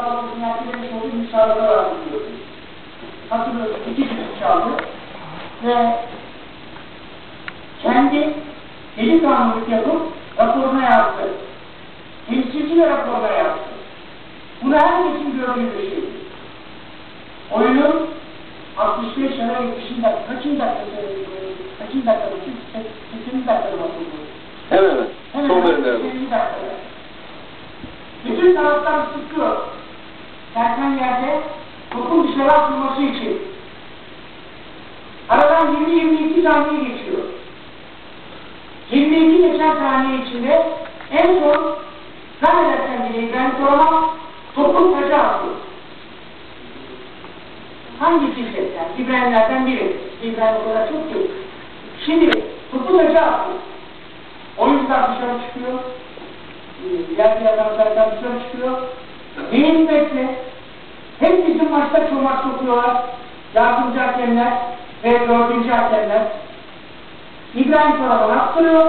müsabakasını ertelemiş olduğu müsabaka vardı biliyorsunuz. Hatırlıyorsunuz, iki düdük çaldı. Ve kendi delikanlılık yapıp raporuna yazdı. Temsilciyle raporuna yazdı. Bunu herkesin gördüğü bir şey. Oyunun 65 ya da 70 dakika, kaçın dakikası, kaçın dakikası, 80 dakikası bakıldı. Hemen hemen. Son bölümlerde. 80 dakikada. Bütün taraftar sıkıyor. Erken yerde topun dışarı atılması için. Aradan 20-22 saniye geçiyor. 22 geçen saniye içinde en son zannedersen İbrahim Korona topun taca attı. Hangisi seçer? İbrahimlerden biri. İbrahim o çok değil. Şimdi topu taca attı. Oyuncular dışarı çıkıyor. Diğer diğer adamlardan dışarı çıkıyor. Hikmetse hep bizim maçta çomak sokuyorlar. Yardımcı hakemler ve dördüncü hakemler. İbrahim Korona attırıyor.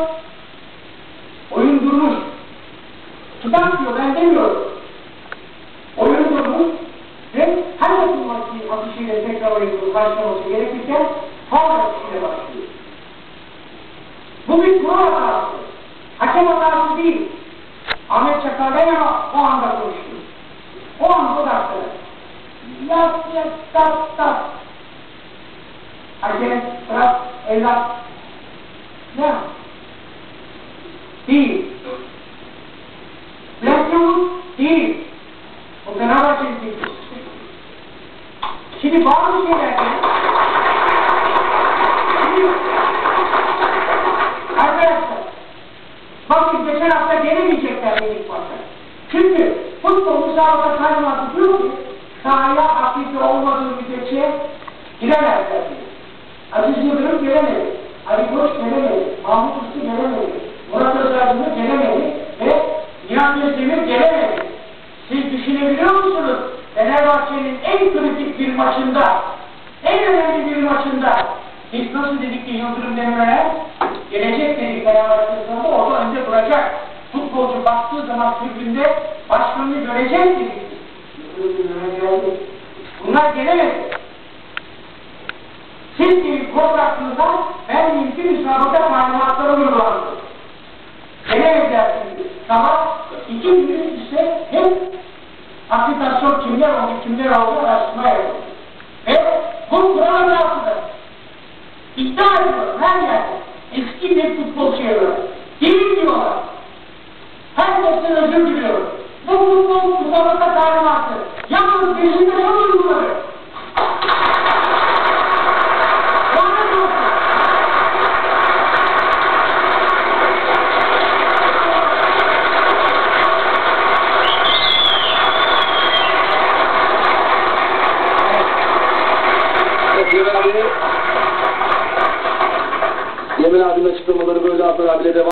Oyun durmuş. Kitap diyor ben demiyorum. Oyun durmuş ve her yapılması atışıyla tekrar oyunu başlaması gerekirken faul atışıyla başlıyor. Bu bir kural hatası. Hakem hatası değil. Ahmet Çakar ben ama o anda konuştu. O anda o dakikada. Yap yap tap tap. Hakem bırak evlat. Ne? Değil. Bülent Yavuz değil. O Fenerbahçe'nin değil. Şimdi bazı şeylerde Şimdi Arkadaşlar bakın geçen hafta gelemeyecekler benim maçta. Çünkü futbol müsabaka talimatı diyor ki sahaya aktif olmadığı müddetçe giremezler diyor. Aziz Yıldırım gelemedi. Ali Koç gelemedi. Mahmut Usta gelemedi. Murat Özer'cimde gelemedi. Ve Nihat Özdemir gelemedi. Siz düşünebiliyor musunuz? Fenerbahçe'nin en kritik bir maçında, en önemli bir maçında biz nasıl dedik ki Yıldırım Demirören gelecek dedik Fenerbahçe'nin orada önde duracak. Futbolcu baktığı zaman tribünde başkanını görecek dedik. Yıldırım Demirören geldi. Bunlar gelemedi. Gibi korkaklığınızdan ben mümkün müsabaka talimatları uygulandı. Gelemediler şimdi. Sabah iki gün üstte hep akreditasyon kimler oldu, kimler oldu araştırma yapıldı. Ve bu kuralın altında iddia ediyor her yerde. Eski bir futbol çeviriyor. Değil diyorlar. Herkesten özür diliyorum. Bu futbol müsabaka talimatı. Yalnız Beşiktaş'a Yemen abi, Yemen abinin açıklamaları böyle Adnan abiyle devam